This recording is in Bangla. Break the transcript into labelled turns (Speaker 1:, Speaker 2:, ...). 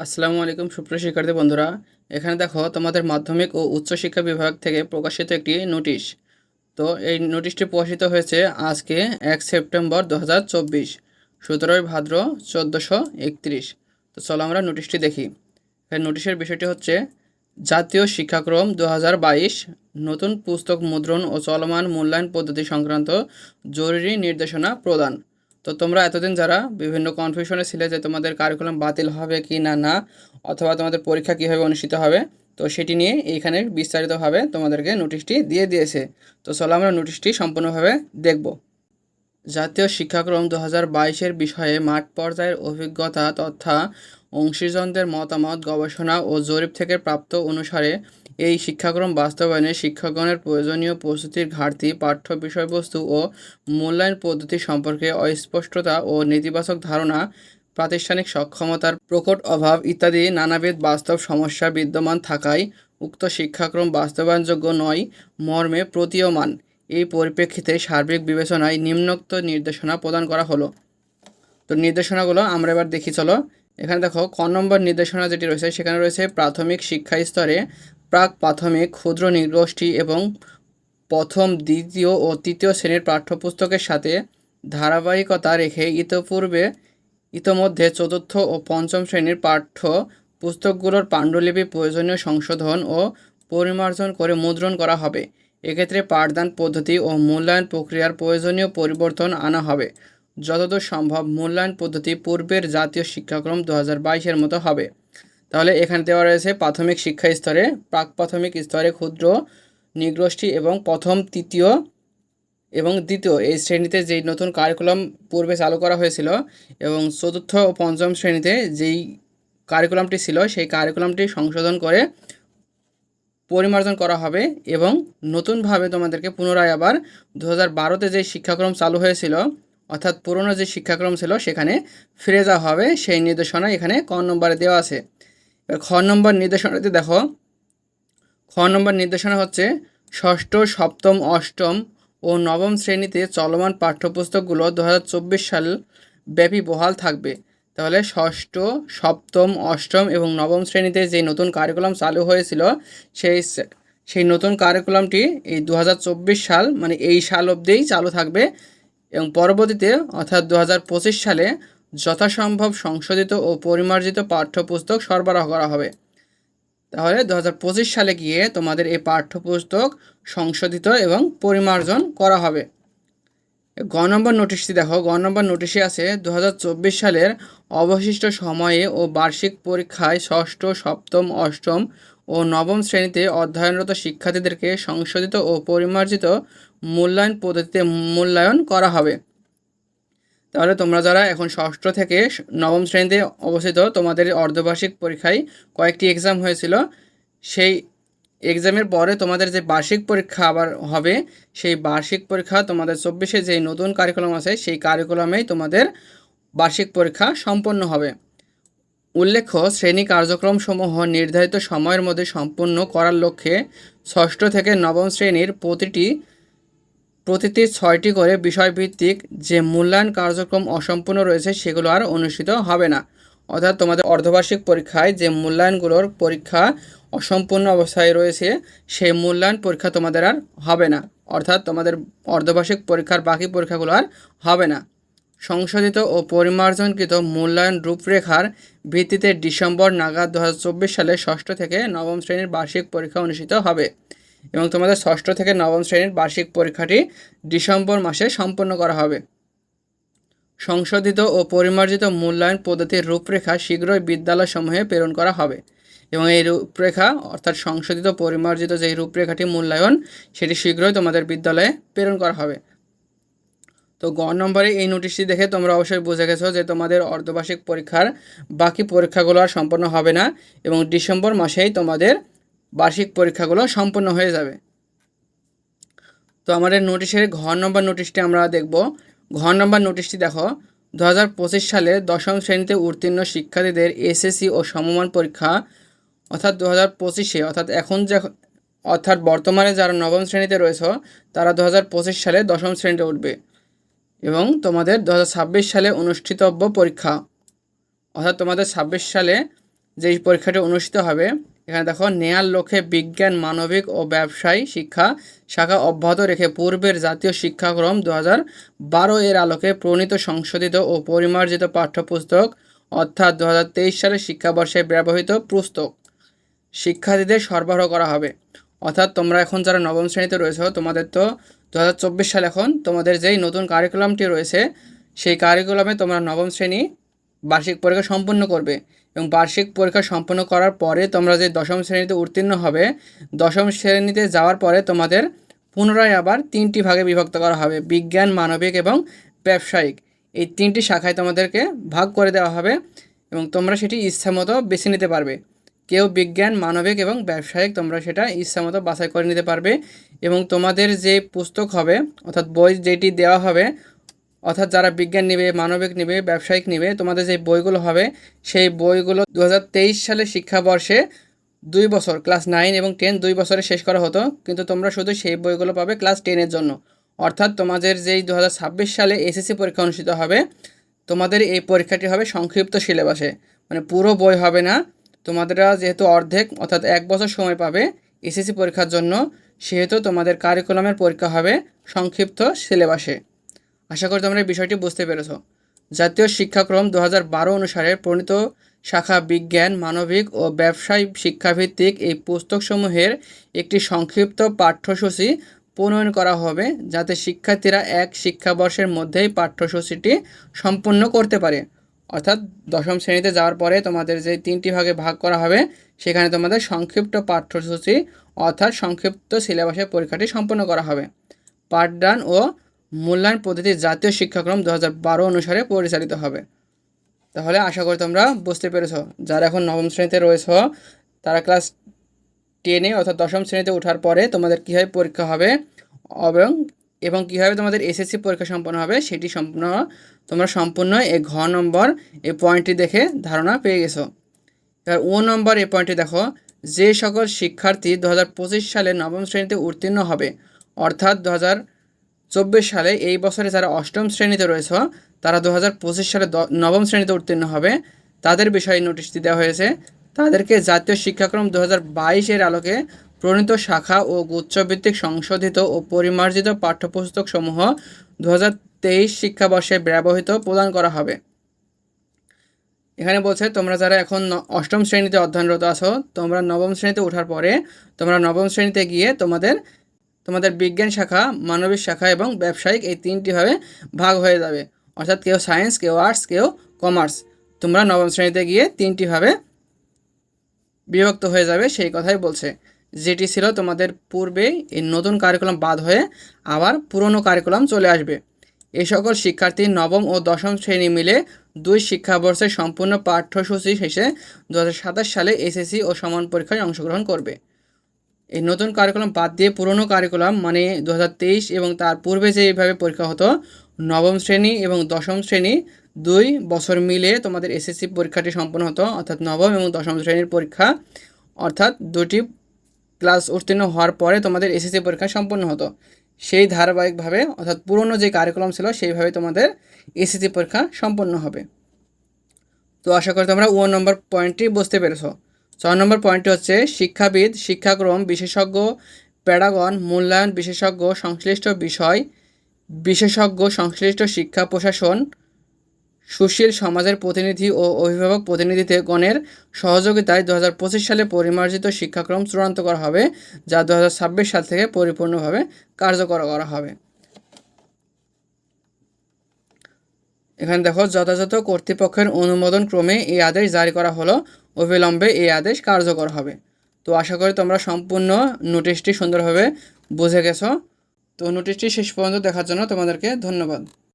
Speaker 1: আসসালামু আলাইকুম, সুপ্রিয় শিক্ষার্থী বন্ধুরা। এখানে দেখো তোমাদের মাধ্যমিক ও উচ্চশিক্ষা বিভাগ থেকে প্রকাশিত একটি নোটিশ। তো এই নোটিশটি প্রকাশিত হয়েছে আজকে এক সেপ্টেম্বর দু হাজার চব্বিশ, সতেরোই ভাদ্র চোদ্দোশো একত্রিশ। তো চলো আমরা নোটিশটি দেখি। এই নোটিশের বিষয়টি হচ্ছে, জাতীয় শিক্ষাক্রম দু হাজার বাইশ, নতুন পুস্তক মুদ্রণ ও চলমান মূল্যায়ন পদ্ধতি সংক্রান্ত জরুরি নির্দেশনা প্রদান। তো তোমরা এতদিন যারা বিভিন্ন কনফিউশনে ছিলে যে তোমাদের কারিকুলাম বাতিল হবে কি না না, অথবা তোমাদের পরীক্ষা কীভাবে অনুষ্ঠিত হবে, তো সেটি নিয়ে এইখানে বিস্তারিতভাবে তোমাদেরকে নোটিশটি দিয়ে দিয়েছে। তো চলো আমরা নোটিশটি সম্পূর্ণভাবে দেখব। জাতীয় শিক্ষাক্রম দু হাজার বাইশের বিষয়ে মাঠ পর্যায়ের অভিজ্ঞতা তথা অংশীজনদের মতামত, গবেষণা ও জরিপ থেকে প্রাপ্ত অনুসারে এই শিক্ষাক্রম বাস্তবায়নে শিক্ষকগণের প্রয়োজনীয় প্রস্তুতির ঘাটতি, পাঠ্য বিষয়বস্তু ও মূল্যায়ন পদ্ধতি সম্পর্কে অস্পষ্টতা ও নেতিবাচক ধারণা, প্রাতিষ্ঠানিক সক্ষমতার প্রকট অভাব ইত্যাদি নানাবিধ বাস্তব সমস্যা বিদ্যমান থাকায় উক্ত শিক্ষাক্রম বাস্তবায়নযোগ্য নয়, মর্মে প্রতীয়মান। এই পরিপ্রেক্ষিতে সার্বিক বিবেচনায় নিম্নোক্ত নির্দেশনা প্রদান করা হলো। তো নির্দেশনাগুলো আমরা এবার দেখি, চলো। এখানে দেখো, ক নম্বর নির্দেশনা যেটি রয়েছে, সেখানে রয়েছে প্রাথমিক শিক্ষা স্তরে প্রাক প্রাথমিক, ক্ষুদ্র নিগোষ্ঠী এবং প্রথম, দ্বিতীয় ও তৃতীয় শ্রেণির পাঠ্যপুস্তকের সাথে ধারাবাহিকতা রেখে ইতপূর্বে ইতোমধ্যে চতুর্থ ও পঞ্চম শ্রেণির পাঠ্য পুস্তকগুলোর পাণ্ডুলিপি, প্রয়োজনীয় সংশোধন ও পরিমার্জন করে মুদ্রণ করা হবে। এক্ষেত্রে পাঠদান পদ্ধতি ও মূল্যায়ন প্রক্রিয়ার প্রয়োজনীয় পরিবর্তন আনা হবে। যতদূর সম্ভব, মূল্যায়ন পদ্ধতি পূর্বের জাতীয় শিক্ষাক্রম দু হাজার বাইশের মতো হবে। তাহলে এখানে দেওয়া রয়েছে প্রাথমিক শিক্ষা স্তরে, প্রাক প্রাথমিক স্তরে ক্ষুদ্র, নিগোষ্ঠী এবং প্রথম, তৃতীয় এবং দ্বিতীয়। এই শ্রেণীতে যেই নতুন কারিকুলাম পূর্বে চালু করা হয়েছিল এবং চতুর্থ ও পঞ্চম শ্রেণীতে যেই কারিকুলামটি ছিল, সেই কারিকুলামটি সংশোধন করে পরিমার্জন করা হবে এবং নতুনভাবে তোমাদেরকে পুনরায় আবার দু হাজার বারোতে যে শিক্ষাক্রম চালু হয়েছিল, অর্থাৎ পুরনো যে শিক্ষাক্রম ছিল, সেখানে ফিরে যাওয়া হবে। সেই নির্দেশনা এখানে ক নম্বরে দেওয়া আছে। খ নম্বর নির্দেশনাতে দেখো। খ নম্বর নির্দেশনা হচ্ছে, ষষ্ঠ, সপ্তম, অষ্টম ও নবম শ্রেণীতে চলমান পাঠ্যপুস্তকগুলো দু হাজার চব্বিশ সাল ব্যাপী বহাল থাকবে। তাহলে ষষ্ঠ, সপ্তম, অষ্টম এবং নবম শ্রেণীতে যে নতুন কারিকুলাম চালু হয়েছিল, সেই সেই নতুন কারিকুলামটি এই দু হাজার চব্বিশ সাল মানে এই সাল অবধিই চালু থাকবে এবং পরবর্তীতে অর্থাৎ দু হাজার পঁচিশ সালে যথাসম্ভব সংশোধিত ও পরিমার্জিত পাঠ্যপুস্তক সরবরাহ করা হবে। তাহলে দু হাজার পঁচিশ সালে গিয়ে তোমাদের এই পাঠ্যপুস্তক সংশোধিত এবং পরিমার্জন করা হবে। গ নম্বর নোটিশটি দেখো। গ নম্বর নোটিশে আছে দু হাজার চব্বিশ সালের অবশিষ্ট সময়ে ও বার্ষিক পরীক্ষায় ষষ্ঠ, সপ্তম, অষ্টম ও নবম শ্রেণীতে অধ্যয়নরত শিক্ষার্থীদেরকে সংশোধিত ও পরিমার্জিত মূল্যায়ন পদ্ধতিতে মূল্যায়ন করা হবে। তাহলে তোমরা যারা এখন ষষ্ঠ থেকে নবম শ্রেণীতে অবস্থিত, তোমাদের অর্ধবার্ষিক পরীক্ষায় কয়েকটি এক্সাম হয়েছিল। সেই এক্সামের পরে তোমাদের যে বার্ষিক পরীক্ষা আবার হবে, সেই বার্ষিক পরীক্ষা তোমাদের চব্বিশে যে নতুন কারিকুলাম আছে, সেই কারিকুলামেই তোমাদের বার্ষিক পরীক্ষা সম্পন্ন হবে। উল্লেখ্য, শ্রেণি কার্যক্রমসমূহ নির্ধারিত সময়ের মধ্যে সম্পূর্ণ করার লক্ষ্যে ষষ্ঠ থেকে নবম শ্রেণির প্রতিটি প্রতিটি ছয়টি করে বিষয়ভিত্তিক যে মূল্যায়ন কার্যক্রম অসম্পূর্ণ রয়েছে, সেগুলো আর অনুষ্ঠিত হবে না। অর্থাৎ তোমাদের অর্ধবার্ষিক পরীক্ষায় যে মূল্যায়নগুলোর পরীক্ষা অসম্পূর্ণ অবস্থায় রয়েছে, সেই মূল্যায়ন পরীক্ষা তোমাদের আর হবে না। অর্থাৎ তোমাদের অর্ধবার্ষিক পরীক্ষার বাকি পরীক্ষাগুলো আর হবে না। সংশোধিত ও পরিমার্জনকৃত মূল্যায়ন রূপরেখার ভিত্তিতে ডিসেম্বর নাগাদ দু সালে ষষ্ঠ থেকে নবম শ্রেণির বার্ষিক পরীক্ষা অনুষ্ঠিত হবে। এবং তোমাদের ষষ্ঠ থেকে নবম শ্রেণির বার্ষিক পরীক্ষাটি ডিসেম্বর মাসে সম্পন্ন করা হবে। সংশোধিত ও পরিমার্জিত মূল্যায়ন পদ্ধতির রূপরেখা শীঘ্রই বিদ্যালয়সমূহে প্রেরণ করা হবে এবং এই রূপরেখা, অর্থাৎ সংশোধিত পরিমার্জিত যে রূপরেখাটি মূল্যায়ন, সেটি শীঘ্রই তোমাদের বিদ্যালয়ে প্রেরণ করা হবে। তো গ নম্বরে এই নোটিশটি দেখে তোমরা অবশ্যই বুঝে গেছো যে তোমাদের অর্ধবার্ষিক পরীক্ষার বাকি পরীক্ষাগুলো আর সম্পন্ন হবে না এবং ডিসেম্বর মাসেই তোমাদের বার্ষিক পরীক্ষাগুলো সম্পন্ন হয়ে যাবে। তো আমাদের নোটিশের ঘ নম্বর নোটিশটি আমরা দেখব। ঘ নম্বর নোটিশটি দেখো দু হাজার পঁচিশ সালে দশম শ্রেণীতে উত্তীর্ণ শিক্ষার্থীদের এসএসসি ও সমমান পরীক্ষা, অর্থাৎ দু হাজার পঁচিশে, অর্থাৎ এখন যে, অর্থাৎ বর্তমানে যারা নবম শ্রেণীতে রয়েছে, তারা দু হাজার পঁচিশ সালে দশম শ্রেণীতে উঠবে এবং তোমাদের দু হাজার ছাব্বিশ সালে অনুষ্ঠিতব্য পরীক্ষা। অর্থাৎ তোমাদের ছাব্বিশ সালে যেই পরীক্ষাটি অনুষ্ঠিত হবে এখানে দেখো নেয়ার লক্ষ্যে বিজ্ঞান, মানবিক ও ব্যবসায় শিক্ষা শাখা অব্যাহত রেখে পূর্বের জাতীয় শিক্ষাক্রম দু হাজার বারো এর আলোকে প্রণীত, সংশোধিত ও পরিমার্জিত পাঠ্যপুস্তক, অর্থাৎ দু হাজার তেইশ সালের শিক্ষাবর্ষে ব্যবহৃত পুস্তক। শিক্ষার্থীদের সরবরাহ করা হবে। অর্থাৎ তোমরা এখন যারা নবম শ্রেণীতে রয়েছে, তোমাদের তো দু হাজার চব্বিশ সাল এখন। তোমাদের যেই নতুন কারিকুলামটি রয়েছে, সেই কারিকুলামে তোমরা নবম শ্রেণি বার্ষিক পরীক্ষা সম্পন্ন করবে। এবং বার্ষিক পরীক্ষা সম্পন্ন করার পরে তোমরা যে দশম শ্রেণীতে উত্তীর্ণ হবে, দশম শ্রেণীতে যাওয়ার পরে তোমাদের পুনরায় আবার তিনটি ভাগে বিভক্ত করা হবে, বিজ্ঞান, মানবিক এবং ব্যবসায়িক। এই তিনটি শাখায় তোমাদেরকে ভাগ করে দেওয়া হবে এবং তোমরা সেটি ইচ্ছা মতো বেছে নিতে পারবে। কেউ বিজ্ঞান, মানবিক এবং ব্যবসায়িক তোমরা সেটা ইচ্ছা মতো বাছাই করে নিতে পারবে এবং তোমাদের যে পুস্তক হবে, অর্থাৎ বই যেটি দেওয়া হবে অর্থাৎ যারা বিজ্ঞান নেবে, মানবিক নেবে, ব্যবসায়িক নেবে, তোমাদের যে বইগুলো হবে, সেই বইগুলো দু সালের শিক্ষাবর্ষে দুই বছর, ক্লাস নাইন এবং টেন দুই বছরে শেষ করা হতো। কিন্তু তোমরা শুধু সেই বইগুলো পাবে ক্লাস টেনের জন্য। অর্থাৎ তোমাদের যেই দু হাজার ছাব্বিশ সালে এসএসসি পরীক্ষা অনুষ্ঠিত হবে, তোমাদের এই পরীক্ষাটি হবে সংক্ষিপ্ত সিলেবাসে। মানে পুরো বই হবে না। তোমাদেরা যেহেতু অর্ধেক, অর্থাৎ এক বছর সময় পাবে এসএসসি পরীক্ষার জন্য, সেহেতু তোমাদের কারিকুলামের পরীক্ষা হবে সংক্ষিপ্ত সিলেবাসে। আশা করি তোমরা এই বিষয়টি বুঝতে পেরেছ। জাতীয় শিক্ষাক্রম দু বারো অনুসারে প্রণীত শাখা বিজ্ঞান, মানবিক ও ব্যবসায় শিক্ষাভিত্তিক এই পুস্তকসমূহের একটি সংক্ষিপ্ত পাঠ্যসূচি প্রণয়ন করা হবে, যাতে শিক্ষার্থীরা এক শিক্ষাবর্ষের মধ্যেই পাঠ্যসূচিটি সম্পূর্ণ করতে পারে। অর্থাৎ দশম শ্রেণীতে যাওয়ার পরে তোমাদের যে তিনটি ভাগে ভাগ করা হবে, সেখানে তোমাদের সংক্ষিপ্ত পাঠ্যসূচি অর্থাৎ সংক্ষিপ্ত সিলেবাসের পরীক্ষাটি সম্পন্ন করা হবে। পাঠদান ও মূল্যায়ন পদ্ধতি জাতীয় শিক্ষাক্রম দু বারো অনুসারে পরিচালিত হবে। তাহলে আশা করি তোমরা বুঝতে পেরেছ। যারা এখন নবম শ্রেণীতে রয়েছ, তারা ক্লাস টেনে অর্থাৎ দশম শ্রেণীতে ওঠার পরে তোমাদের কীভাবে পরীক্ষা হবে এবং এবং কীভাবে তোমাদের এসএসসি পরীক্ষা সম্পন্ন হবে সেটি সম্পূর্ণ, তোমরা সম্পূর্ণ এই ঘ নম্বর এই পয়েন্টটি দেখে ধারণা পেয়ে গেছো। এবার ও নম্বর এই পয়েন্টটি দেখো। যে সকল শিক্ষার্থী দু হাজার পঁচিশ সালে নবম শ্রেণীতে উত্তীর্ণ হবে, অর্থাৎ দু হাজার চব্বিশ সালে এই বছরে যারা অষ্টম শ্রেণীতে রয়েছে, তারা দু হাজার পঁচিশ সালে নবম শ্রেণীতে উত্তীর্ণ হবে। তাদের বিষয়ে নোটিশটি দেওয়া হয়েছে। তাদেরকে জাতীয় শিক্ষাক্রম দু হাজার বাইশের আলোকে প্রণীত শাখা ও গুচ্ছভিত্তিক সংশোধিত ও পরিমার্জিত পাঠ্যপুস্তক সমূহ দু হাজার তেইশ শিক্ষাবর্ষে ব্যবহৃত প্রদান করা হবে। এখানে বলছে, তোমরা যারা এখন অষ্টম শ্রেণীতে অধ্যয়নরত আছো, তোমরা নবম শ্রেণীতে ওঠার পরে তোমরা নবম শ্রেণীতে গিয়ে তোমাদের তোমাদের বিজ্ঞান শাখা, মানবিক শাখা এবং ব্যবসায়িক এই তিনটিভাবে ভাগ হয়ে যাবে। অর্থাৎ কেউ সায়েন্স কেউ আর্টস কেউ কমার্স তোমরা নবম শ্রেণীতে গিয়ে তিনটিভাবে বিভক্ত হয়ে যাবে সেই কথাই বলছে। যেটি ছিল তোমাদের পূর্বে এই নতুন কারিকুলাম বাদ হয়ে আবার পুরনো কারিকুলাম চলে আসবে। এই সকল শিক্ষার্থী নবম ও দশম শ্রেণি মিলে দুই শিক্ষাবর্ষের সম্পূর্ণ পাঠ্যসূচি শেষে দু হাজার সাতাশ সালে এসএসসি ও সমান পরীক্ষায় অংশগ্রহণ করবে। এই নতুন কারিকুলাম বাদ দিয়ে পুরনো কারিকুলাম মানে দু হাজার তেইশ এবং তার পূর্বে যে এইভাবে পরীক্ষা হতো, নবম শ্রেণি এবং দশম শ্রেণি, দুই বছর মিলে তোমাদের এসএসসি পরীক্ষাটি সম্পন্ন হতো, অর্থাৎ নবম এবং দশম শ্রেণির পরীক্ষা। অর্থাৎ দুটি ক্লাস উত্তীর্ণ হওয়ার পরে তোমাদের এসএসসি পরীক্ষা সম্পন্ন হতো। সেই ধারাবাহিকভাবে, অর্থাৎ পুরনো যে কারিকুলাম ছিল, সেইভাবে তোমাদের এসএসসি পরীক্ষা সম্পন্ন হবে। তো আশা করি তোমরা ও নম্বর পয়েন্টটি বুঝতে পেরেছ। ছয় নম্বর পয়েন্টটি হচ্ছে, শিক্ষাবিদ, শিক্ষাক্রম, বিশেষজ্ঞ প্যাডাগন মূল্যায়ন, বিশেষজ্ঞ, সংশ্লিষ্ট বিষয়, বিশেষজ্ঞ, সংশ্লিষ্ট শিক্ষা প্রশাসন, সুশীল সমাজের প্রতিনিধি ও অভিভাবক প্রতিনিধিতে গণের সহযোগিতায় দু হাজার পঁচিশ সালে পরিমার্জিত শিক্ষাক্রম চূড়ান্ত করা হবে, যা দু হাজার ছাব্বিশ সাল থেকে পরিপূর্ণভাবে কার্যকর করা হবে। এখানে দেখো, যথাযথ কর্তৃপক্ষের অনুমোদন ক্রমে এই আদেশ জারি করা হলো। অবিলম্বে এই আদেশ কার্যকর হবে। তো আশা করি তোমরা সম্পূর্ণ নোটিশটি সুন্দরভাবে বুঝে গেছো। তো নোটিশটি শেষ পর্যন্ত দেখার জন্য তোমাদেরকে ধন্যবাদ।